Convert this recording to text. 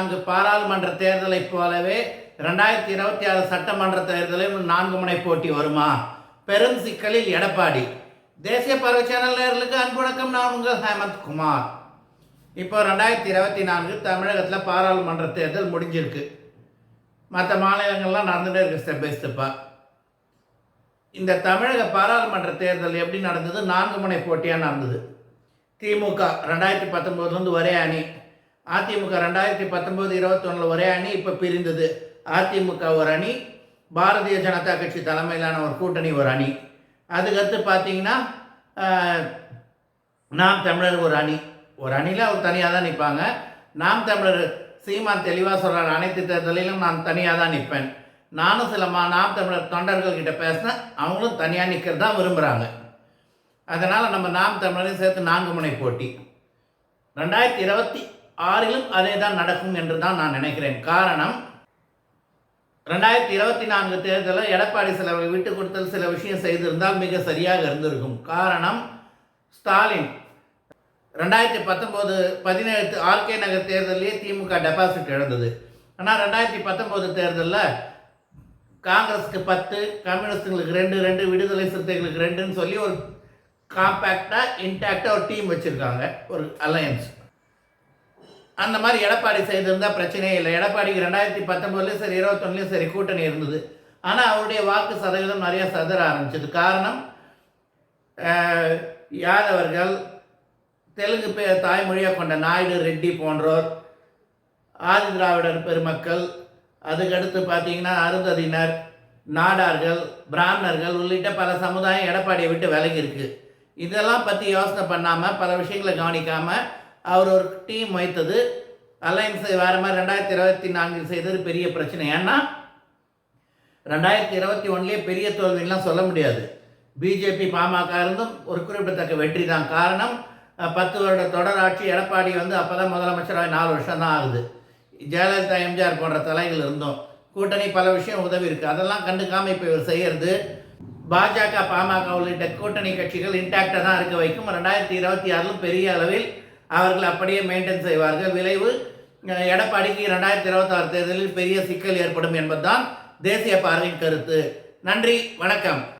நான்கு பாராளுமன்ற தேர்தலைப் போலவே ரெண்டாயிரத்தி இருபத்தி ஆறு சட்டமன்ற தேர்தலில் நான்கு முனை போட்டி வருமா? பெரும் சிக்கலில் எடப்பாடி. தேசிய பறவை சேனல் நேர்களுக்கு அன்புணக்கம் நான் உங்கள் ஹேமந்த் குமார். இப்போ ரெண்டாயிரத்தி இருபத்தி நான்கு தமிழகத்தில் பாராளுமன்ற தேர்தல் முடிஞ்சிருக்கு. மற்ற மாநிலங்கள்லாம் நடந்துகிட்டே இருக்கு ஸ்டெப் பை ஸ்டெப்பாக இந்த தமிழக பாராளுமன்ற தேர்தல் எப்படி நடந்தது? நான்கு முனை போட்டியாக நடந்தது? திமுக ரெண்டாயிரத்தி பத்தொம்போதுலேருந்து ஒரே அணி. அதிமுக ரெண்டாயிரத்தி பத்தொம்போது இருபத்தொன்னில் ஒரே அணி இப்போ பிரிந்தது. அதிமுக ஒரு அணி பாரதிய ஜனதா கட்சி தலைமையிலான ஒரு கூட்டணி ஒரு அணி. அதுக்கடுத்து பார்த்தீங்கன்னா நாம் தமிழர் ஒரு அணி. ஒரு அணியில் அவர் தனியாக தான் நிற்பாங்க நாம் தமிழர் சீமான் தெளிவாக சொல்கிறார் அனைத்து தேர்தலிலும் நான் தனியாக தான் நிற்பேன். நானும் சில மா நாம் தமிழர் தொண்டர்கள் கிட்ட பேசினேன் அவங்களும் தனியாக நிற்கிறது தான் விரும்புகிறாங்க அதனால் நம்ம நாம் தமிழரையும் சேர்த்து நான்கு முனை போட்டி. ரெண்டாயிரத்தி இருபத்தி ஆறிலும் அதே தான் நடக்கும் என்று தான் நான் நினைக்கிறேன். காரணம் ரெண்டாயிரத்தி இருபத்தி நான்கு தேர்தலில் எடப்பாடி சில விட்டு கொடுத்தல் சில விஷயம் செய்திருந்தால் மிக சரியாக இருந்திருக்கும். காரணம் ஸ்டாலின். ரெண்டாயிரத்தி பத்தொம்போது பதினேழு ஆர்கே நகர் தேர்தலிலே திமுக டெபாசிட் இழந்தது. ஆனால் ரெண்டாயிரத்தி பத்தொம்போது தேர்தலில் காங்கிரஸுக்கு பத்து கம்யூனிஸ்டுங்களுக்கு ரெண்டு ரெண்டு விடுதலை சிறுத்தைகளுக்கு ரெண்டுன்னு சொல்லி ஒரு காம்பேக்டாக இன்டாக்டாக ஒரு டீம் வச்சுருக்காங்க. ஒரு அலையன்ஸ் அந்த மாதிரி எடப்பாடி செய்திருந்தால் பிரச்சனையே இல்லை. எடப்பாடிக்கு ரெண்டாயிரத்தி பத்தொம்போதுலேயும் சரி இருபத்தொன்னுலையும் சரி கூட்டணி இருந்தது. ஆனால் அவருடைய வாக்கு சதவீதம் நிறைய சதற ஆரம்பிச்சது. காரணம் யாதவர்கள் தெலுங்கு பே தாய்மொழியாக கொண்ட நாயுடு ரெட்டி போன்றோர் ஆதி திராவிடர் பெருமக்கள் அதுக்கடுத்து பார்த்தீங்கன்னா அருந்ததியினர் நாடார்கள் பிராமணர்கள் உள்ளிட்ட பல சமுதாயம் எடப்பாடியை விட்டு விலகி இருக்குது இதெல்லாம் பற்றி யோசனை பண்ணாமல் பல விஷயங்களை கவனிக்காமல் அவர் ஒரு டீம் வைத்தது. அலையன்ஸ் வேறு மாதிரி ரெண்டாயிரத்தி இருபத்தி நான்கில் செய்தது பெரிய பிரச்சனை. ஏன்னா ரெண்டாயிரத்தி இருபத்தி ஒன்றுலேயே பெரிய தோல்விலாம் சொல்ல முடியாது. பிஜேபி பாமக இருந்தும் ஒரு குறிப்பிடத்தக்க வெற்றி தான் காரணம். பத்து வருட தொடர் ஆட்சி எடப்பாடி வந்து அப்போ தான் முதலமைச்சராக நாலு வருஷம் தான் ஆகுது. ஜெயலலிதா எம்ஜிஆர் போன்ற தலைகள் இருந்தோம் கூட்டணி பல விஷயம் உதவி இருக்குது அதெல்லாம் கண்டுக்காமல் இப்போ இவர் செய்கிறது பாஜக பாமக உள்ளிட்ட கூட்டணி கட்சிகள் இன்டாக்டாக தான் இருக்க வைக்கும். ரெண்டாயிரத்தி இருபத்தி ஆறிலும் பெரிய அளவில் அவர்கள் அப்படியே மெயின்டைன் செய்வார்கள். விளைவு அஹ், எடப்பாடிக்கு ரெண்டாயிரத்தி இருபத்தாறு தேர்தலில் பெரிய சிக்கல் ஏற்படும் என்பதுதான் தேசிய பார்வையின் கருத்து. நன்றி வணக்கம்.